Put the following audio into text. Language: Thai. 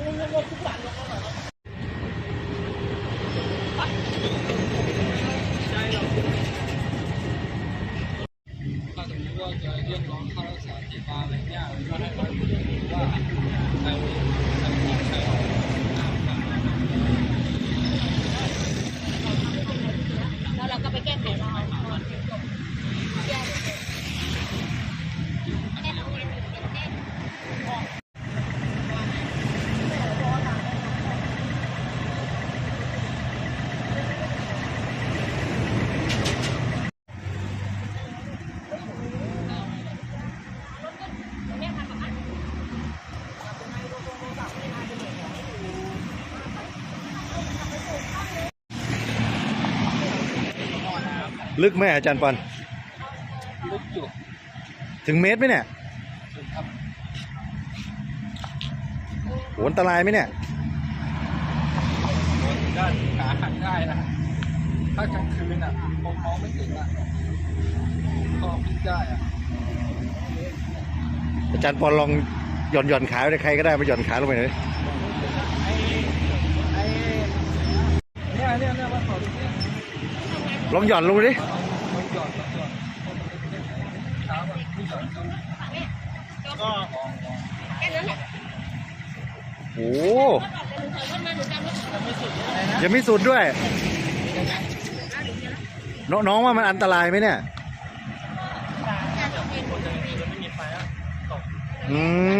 ถ้าสมมว่าจะเรียกร้องค่ารักษาที่มาอะไรเนี่ยก็ให้เขาดูว่า ลึกไหมอาจารย์ปอนลึกอยู่ถึงเมตรไหมเนี่ยสุดครับโหอันตรายไหมเนี่ยด้านขาหักได้นะถ้ากลางคืนอะมองมองไม่เห็นอะก็พิดได้อะอาจารย์ปอนลองหย่อนหย่อนขาไปใครก็ได้มาหย่อนขาลงไปหน่อยดิ ไอ้ไอ้เนี่ยเนี่ยเนี่ยมาขอดูเนี่ย ลองหย่อนลงดิมันหย่อนมันหย่อนเท้ามันไม่หย่อนก็แค่นั้นแหละโอ้โหยังไม่สุดด้วยน้องน้องว่ามันอันตรายไหมเนี่ยองจะไม่มีไฟแล้วตกอืม